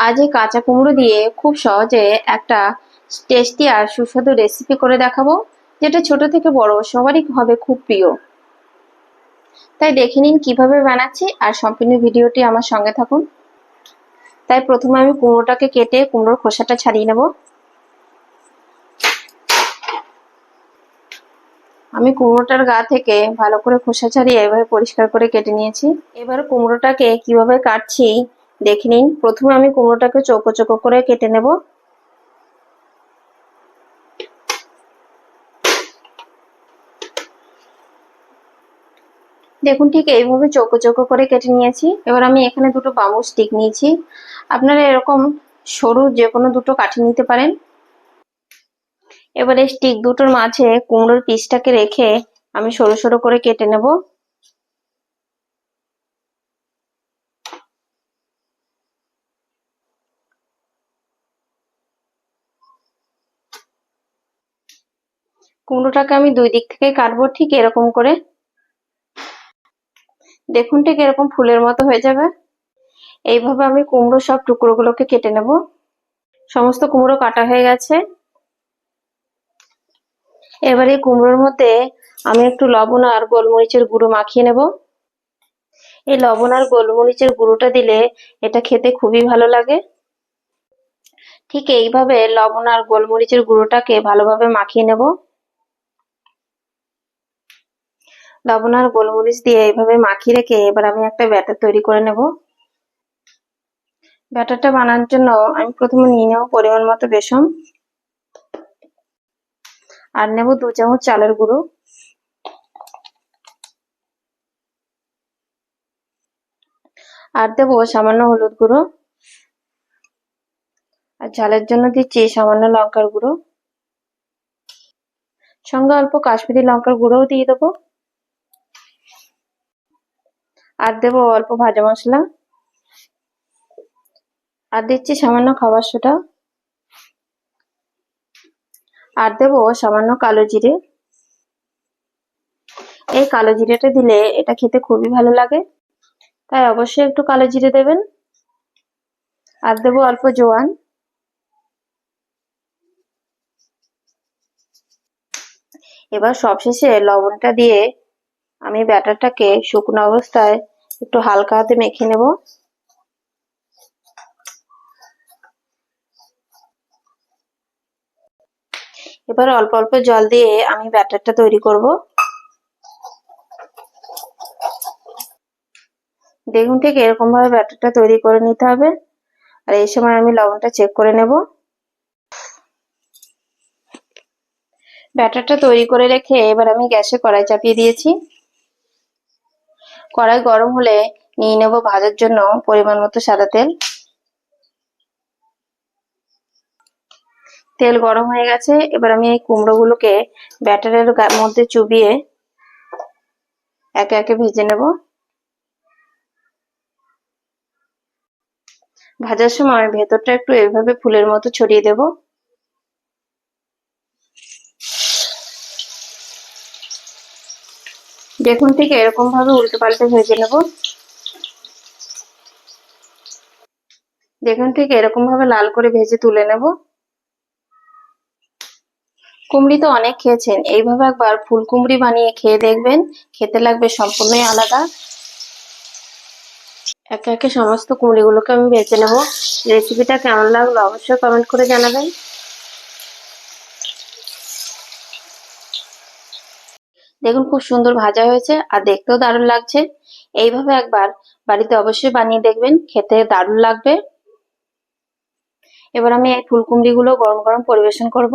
আজ এই কাঁচা কুমড়ো দিয়ে খুব সহজে একটা টেস্টি আর সুস্বাদু রেসিপি করে দেখাবো, যেটা ছোট থেকে বড় সবারই হবে খুব প্রিয়। তাই দেখে নিন কীভাবে বানাচ্ছি আর সম্পূর্ণ ভিডিওটি আমার সঙ্গে থাকুন। তাই প্রথমে আমি কুমড়োটাকে কেটে কুমড়োর খোসাটা ছাড়িয়ে নেব। আমি কুমড়োটার গা থেকে ভালো করে খোসা ছাড়িয়ে এভাবে পরিষ্কার করে কেটে নিয়েছি। এবার কুমড়োটাকে কীভাবে কাটছি দেখে নিন। প্রথমে আমি কুমড়োটাকে চৌকো চৌকো করে কেটে নেব। দেখুন, ঠিক এইভাবে চৌকো চৌকো করে কেটে নিয়েছি। এবার আমি এখানে দুটো বামু স্টিক নিয়েছি। আপনারা এরকম সরু যে কোনো দুটো কাঠি নিতে পারেন। এবারে স্টিক দুটোর মাঝে কুমড়োর পিসটাকে রেখে আমি সরু সরু করে কেটে নেব। কুমড়োটাকে আমি দুই দিক থেকে কাটবো, ঠিক এরকম করে। দেখুন ঠিক এরকম ফুলের মতো হয়ে যাবে। এইভাবে আমি কুমড়ো সব টুকরোগুলোকে কেটে নেব। সমস্ত কুমড়ো কাটা হয়ে গেছে। এবারে কুমড়োর মধ্যে আমি একটু লবণ আর গোলমরিচের গুঁড়ো মাখিয়ে নেব। এই লবণ আর গোলমরিচের গুঁড়োটা দিলে এটা খেতে খুবই ভালো লাগে। ঠিক এইভাবে লবণ আর গোলমরিচের গুঁড়োটাকে ভালোভাবে মাখিয়ে নেব। লবণ আর গোলমরিচ দিয়ে এইভাবে মাখিয়ে রেখে এবার আমি একটা ব্যাটার তৈরি করে নেব। ব্যাটারটা বানানোর জন্য আমি প্রথমে নিয়ে নেব পরিমাণ মতো বেসন। আর নেব দু চামচ চালের গুঁড়ো। আর দেব সামান্য হলুদ গুঁড়ো। আর ঝালের জন্য দিচ্ছি সামান্য লঙ্কার গুঁড়ো। সঙ্গে অল্প কাশ্মীরি লঙ্কার গুঁড়োও দিয়ে দেবো। আর দেবো অল্প ভাজা মশলা। আর দিচ্ছি সামান্য খাবার সোডা। আর দেবো সামান্য কালো জিরে। এই কালো জিরেটা দিলে এটা খেতে খুবই ভালো লাগে। তাই অবশ্যই একটু কালো জিরে দেবেন। আর দেবো অল্প জোয়ান। এবার সবশেষে লবণটা দিয়ে আমি ব্যাটারটাকে শুকনো অবস্থায় একটু হালকা হাতে মেখে নেব। এবার অল্প অল্প জল দিয়ে আমি ব্যাটারটা তৈরি করব। দেখুন ঠিক এরকম ভাবে ব্যাটারটা তৈরি করে নিতে হবে। আর এই সময় আমি লবণটা চেক করে নেব। ব্যাটারটা তৈরি করে রেখে এবার আমি গ্যাসে কড়াই চাপিয়ে দিয়েছি। কড়াই গরম হলে নিয়ে নেব ভাজার জন্য পরিমাণ মতো সাদা তেল। তেল গরম হয়ে গেছে, এবার আমি এই কুমড়োগুলোকে ব্যাটারের মধ্যে চুবিয়ে একে একে ভেজে নেব। ভাজার সময় ভেতরটা একটু এইভাবে ফুলের মতো ছড়িয়ে দেব। দেখুন ঠিক এরকম ভাবে উল্টে পাল্টে ভেজে নেব। দেখুন ঠিক এরকম ভাবে লাল করে ভেজে তুলে নেব। কুমড়ি তো অনেক খেয়েছেন, এইভাবে একবার ফুল কুমড়ি বানিয়ে খেয়ে দেখবেন, খেতে লাগবে সম্পূর্ণই আলাদা। একে একে সমস্ত কুমড়িগুলোকে আমি বেছে নেব। রেসিপিটা কেমন লাগল অবশ্যই কমেন্ট করে জানাবেন। দেখুন খুব সুন্দর ভাজা হয়েছে আর দেখতেও দারুণ লাগছে। এইভাবে একবার বাড়িতে অবশ্যই বানিয়ে দেখবেন, খেতে দারুণ লাগবে। এবার আমি এই ফুলকুমড়িগুলো গরম গরম পরিবেশন করব।